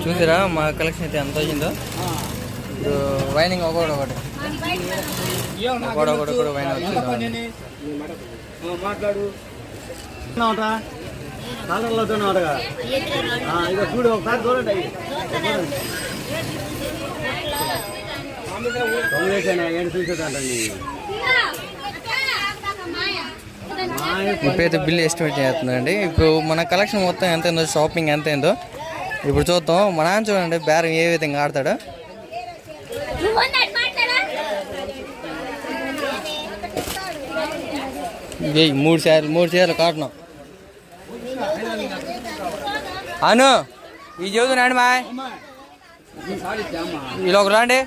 చూసారా మా కలెక్షన్ అయితే ఎంత వచ్చిందో? ఇప్పుడు వైనింగ్ ఒకటి ఒకటి. ఒకటి ఒకటి ఒకటి వైన్ వచ్చింది మాట్లాడు. ఇక చూడు ఒకసారి చూడండి ఇప్పుడైతే బిల్ ఎస్టిమేట్ చేస్తుందండి ఇప్పుడు మన కలెక్షన్ మొత్తం ఎంత అయిందో షాపింగ్ ఎంత అయిందో ఇప్పుడు చూద్దాం. మా నాన్న చూడండి బేరం ఏ విధంగా ఆడతాడు. మూడు సార్లు మూడు సార్లు కాటనం. అను ఈ చెబుతున్నా మా ఇలా ఒక రాండి.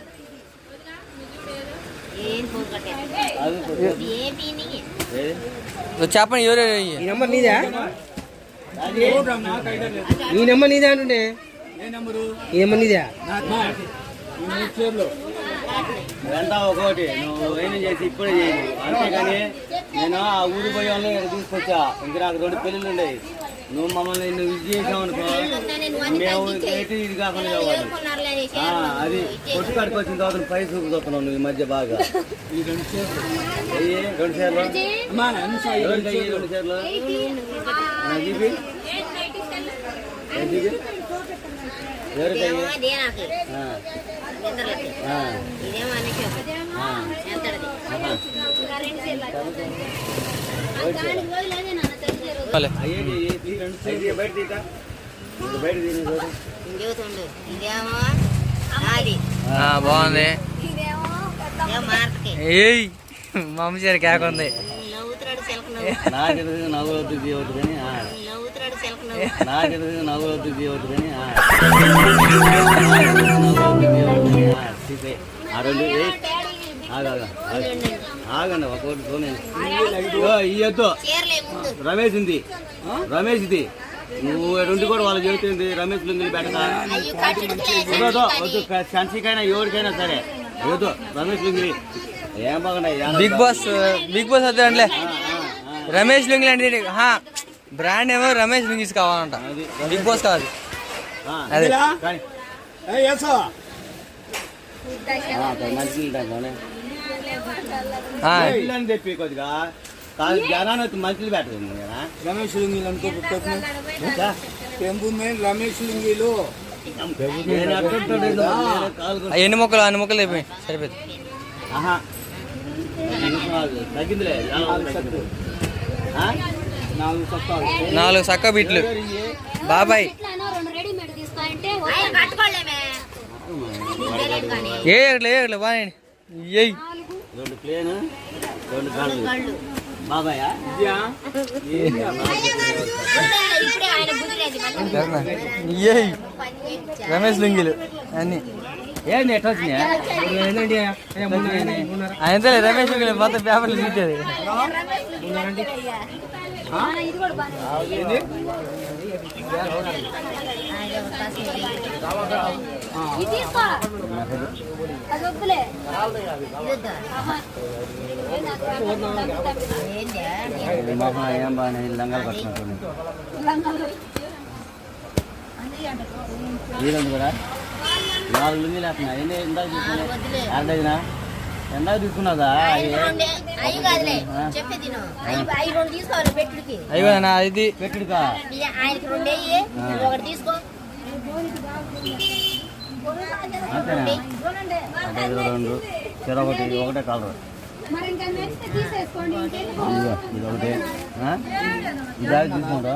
చెప్పండి ఎవరు ఈ నెంబర్ నీదే అంటుండే? ఈ నెంబర్? నీదే? ఎంత ఒకటి నువ్వు ఏం చేసి ఇప్పుడే చేయి. అంతేగాని నేను ఆ ఊరు పోయి వాళ్ళని ఇక్కడ తీసుకొచ్చా. ఇంకా నాకు రెండు పెళ్ళిళ్ళు ఉండేవి. నువ్వు మమ్మల్ని నువ్వు ఇది చేసావు అనుకో మేము రేటు ఇది కాకుండా కావాలి. ఆ, అది కొట్టు కాడికి వచ్చిన తర్వాత పై చూపు చూస్తున్నావు నువ్వు ఈ మధ్య బాగా. ఈ రెండు చీరలు అయ్యి రెండు చీరలు అయ్యి చూపి ఏ చూపి ఎవరికి అయ్యి ఆ, ఆ, ఆ. ఆహా. భలే. అయ్యేది ఈ రెండు చీరలు బయట తీయక ఇది బయట తీయని చూడు చూతుండు ఇదేమో నాది ఆ, బాగుంది ఇదేమో మార్తకి ఏయ్ మా అమ్మ చీర కేక ఉంది నవ్వుతున్నాడు చిలక నవ్వు నాకు ఎదురు నవ్వు వద్దు తీయవద్దు కానీ ఆ. నవ్వుతున్నాడు చిలక నవ్వు నాకు ఎదురు నవ్వు వద్దు తీయవద్దు కానీ ఆ. రెండు. ఆగండి ఒకటి ఇయ్యొద్దు చీరలే ముందు రమేష్ ఉంది రమేష్ ఇది నువ్వు రెండు కూడా వాళ్ళు చెబుతుంది రమేష్ లుంగిలు కట్టుడుకులే వద్దు చన్సీకైనా ఎవరికైనా సరే. వద్దు రమేష్ లుంగిలి ఏం బాగున్నాయి? బిగ్ బాస్ బిగ్ బాస్ వద్దు అంటలే రమేష్ లుంగి అంటే హా, బ్రాండ్ ఏమో రమేష్ లుంగిస్ కావాలంట. అది బిగ్ బాస్ కాదు. అదే. తెప్పి కొద్దిగా కాదు జనాన్ని పెట్టదు రమేష్ లింగిలు అనుకో రమేష్ లింగిలు. ఎన్ని మొక్కలు అన్ని మొక్కలు అయిపోయి సరిపోయింది. తగ్గిందిలే? నాలుగు సక్క బిట్లు. బాబాయ్. ఏ ఎట్లా ఏ ఎట్లా బాగా ఏయ్. రెండు ప్లేన్ రెండు బాబాయా. రమేష్ లుంగిలు. అన్ని. ఏంది ఎట్లా వచ్చినాయా? రమేష్ మొత్తం పేపర్లు చూసేది ఏం బాగా లంగాలు వీరందు కూడా నాలుగు లుంగిలు వేస్తున్నా ఎన్ని ఎందాక తీసుకున్నా. అర్థమైనా ఎందాక తీసుకున్నదా ఐదు రెండే. అయ్యి కాదులే. చెప్పే తిను. ఐదు ఐదు రెండు తీసుకోవాలి పెట్టుడికి. అయ్యో నా ఇది పెట్టుడుకా? అంతేనా? రెండు. చెర ఒకటి ఒకటే కలర్. ఇదిగో ఇది ఒకటి. ఆ? ఇదా తీసుకుంటా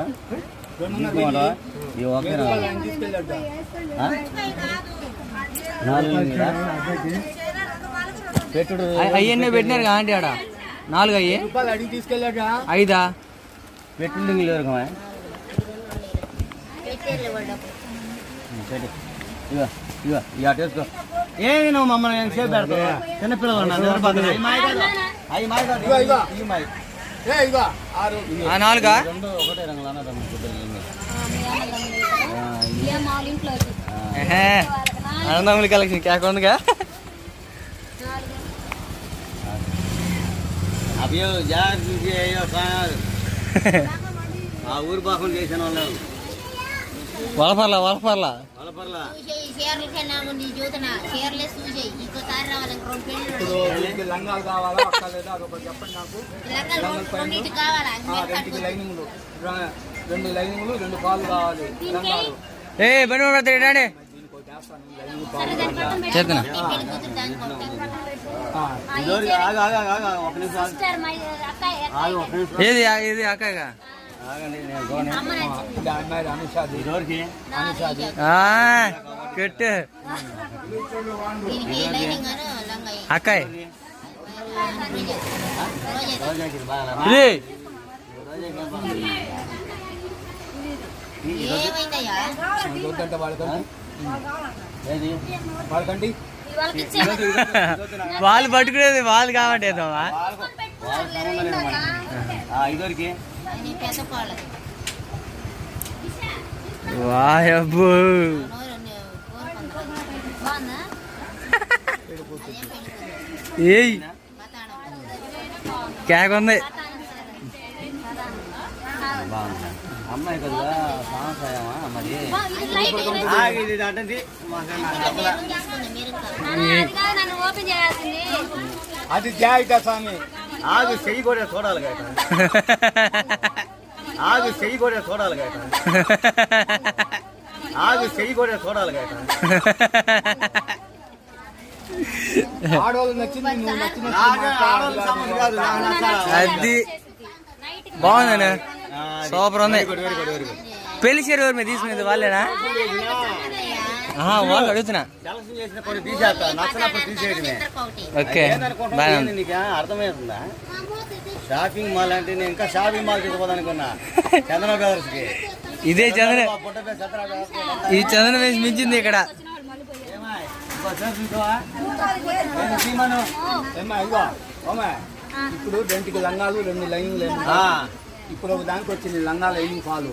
తీసుకుంటా ఇది ఓకేనా? పెట్టుడు. అవన్నీ పెట్టినారు కదా ఆంటీ ఆడ? నాలుగు అయ్యి? రూపాయలు అడిగి తీసుకెళ్ళాక. ఐదా? పెట్టుడు వేసుకో. ఏమి నువ్వు మమ్మల్ని నేను సేపు పెడతావు? చిన్నపిల్లలు నాలుగా? రెండు ఒకటే రంగులు అనందముల కలెక్షన్ కేక ఉందిగా? కాదు ఆ ఊరు పాకం చేసిన వాళ్ళు. వలపర్లా వలపర్లా. వాళ్ళ పర్లా చూసేయి చీరలకైనా ముందు చూతున్నా చీరలే చూసేయి. ఇంకోసారి రావాలి ఇంక రెండు పెళ్ళి ఇప్పుడు దీనికి లంగాలు కావాలా అక్కర్లేదా అదొకటి చెప్పండి నాకు. లంగాలు రెండు- లైనింగ్లు. రెండు లైనింగ్లు రెండు పాలు కావాలి లంగాలు. ఏ బండి ఏది ఇది అక్కగా ఆగండి నేను గోని. అమ్మ నచ్చింది కట్టు అక్కాయ్ ఏమైందయ్యా వాళ్ళు పట్టుకునేది వాళ్ళు కాబట్టి ఏదో వాయబ్బు. ఏయ్. కేక్ ఉంది. బాగుంది? అమ్మాయి కదా సాంసాయమా మరి ఇది కావాలి. అది జాయిత స్వామి ఆగు చెయ్యి కూడా చూడాలి గైట ఆగు చెయ్యి కూడా చూడాలి గైట ఆగు చెయ్యి కూడా చూడాలి గైట ఆడవాళ్ళు నచ్చింది నువ్వు నచ్చాలి. అది అది. సూపర్ ఉంది. పెళ్ళి చెరువు మీద? తీసుకునేది వాళ్ళేనా? ఆహా, వాళ్ళు అడుగుతున్నా. ఓకే? బాగా నీకు? అర్థమవుతుందా షాపింగ్ మాల్ అంటే నేను ఇంకా షాపింగ్ మాల్ తీసుకోదనుకున్నా చంద్ర బ్రదర్స్కి ఇదే చంద్ర. ఈ చంద్ర వేసి మించింది ఇక్కడ. ఇప్పుడు రెండుకి లంగాలు రెండు. ఆ, ఇప్పుడు ఒక దానికి వచ్చింది లంగా లైనింగ్ పట్టుకోదు.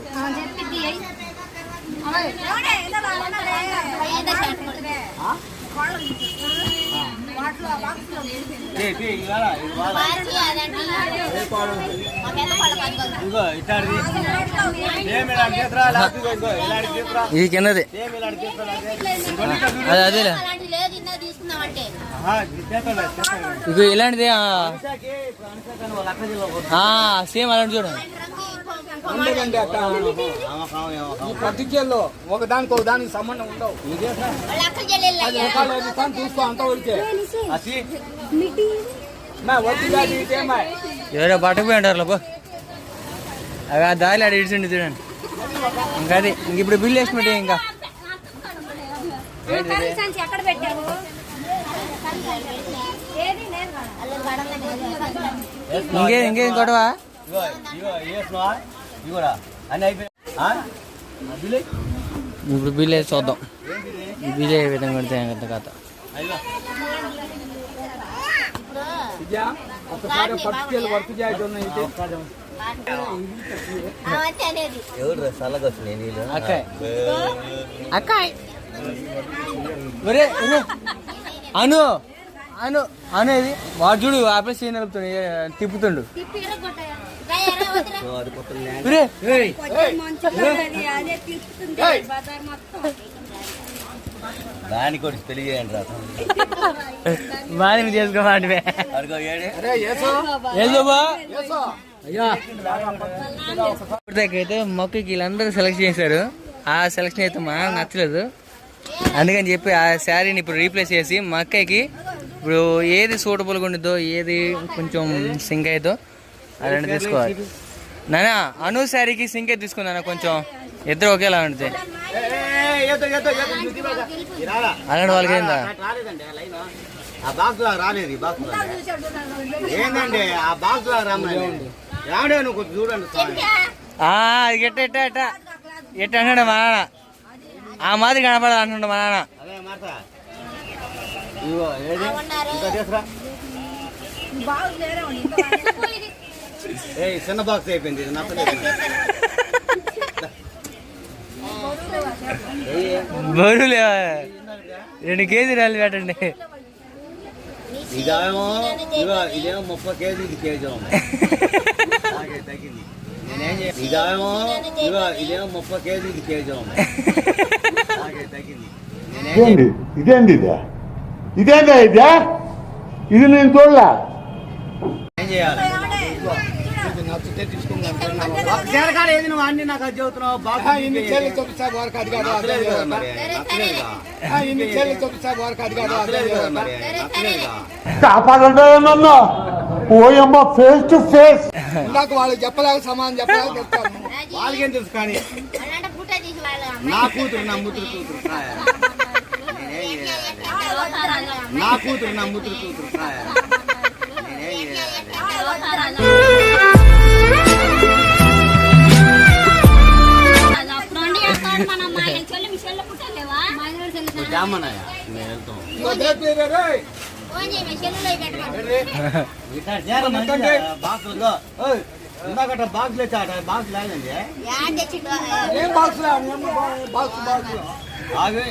ఇదిగో, ఇట్లాంటిది. ఏమి ఇలాంటి ఇలాంటి ఇలాంటి. అది అదేలే. ఇందా ఇలాంటిది సేమ్ అలాంటి చూడండి రంగు ఇంకో ఇంకో ఉండదండి. ఈ సంబంధం ఉండవు చూసుకో అంత ఎవరో పట్టుకుపోయి లోపు అవి ఆ దారి ఆడ ఇడిచండి చూడండి ఇంకా అది ఇంక ఇప్పుడు బిల్ వేసి ఇంకా ఎక్కడ పెట్టావు ఏది లేదు కదా. అల్లరి పడమని వేస్తున్నావా? ఇంకే ఇంకేం బిల్లు? ఇప్పుడు బిల్ వేసి చూద్దాం. బిల్ ఏ విధంగా కొడితే ఎంత కథ అక్కాయ్. అక్కాయ్. అను. అను అను ఇది వాడు చూడు ఆపే సీన్ ఏ- తిప్పుతుండు. దానికి ఒకటి పెళ్ళి చేయండి రా. మొక్కకి వీళ్ళందరూ సెలెక్ట్ చేశారు. ఆ సెలెక్షన్ అయితే మా నచ్చలేదు. అందుకని చెప్పి ఆ శారీని ఇప్పుడు రీప్లేస్ చేసి మా అక్కకి ఇప్పుడు ఏది సూటబుల్గా ఉండిద్దో ఏది కొంచెం సింక్ అయిద్దో అలాంటి తీసుకోవాలి. నానా అను శారీకి సింక్ తీసుకున్నాను కొంచెం. ఇద్దరు ఒకేలా ఉంటుంది అలాంటి వాళ్ళకి ఏందా? ఆ బాక్స్ రాలేదు బాక్స్ బాక్స్ రావడే నువ్వు చూడండి అది ఎట్ట ఎట్ట ఎట్ట. ఎట్ట అంటాడు మా నాన్న. ఆ మాదిరి కనపడదు అంటుండు మా నాన్న. ఏ చిన్న బాక్స్ అయిపోయింది ఇది నచ్చలేదు. బరువులే. రెండు కేజీ రాలి పెట్టండి. ఇదేమో ఇదేమో ముప్పై కేజీ ఇది కేజీ తగ్గింది. ఇదేమో ఇదేమో ముప్పై కేజీ ఇది కేజీ తగ్గింది. ఇదేంది? ఇదేంది ఇదే? ఇదేందా ఇదే? ఇది నేను చూడలా. కాపాడంటే నన్ను ఓయమ్మ ఫేస్ టు ఫేస్ నాకు వాళ్ళు చెప్పలేక సమానం చెప్పలేక చెప్తాను. వాళ్ళకేం తెలుసు కానీ? నా కూతురు నా ముద్దురు కూతురు నా కూతురు నా ముద్దురు కూతురు జామనాయా నేను వెళ్తాం ఇందాకట బాక్స్ లేచాట బాక్స్ లేదండి బాక్స్ బాక్స్ బాగా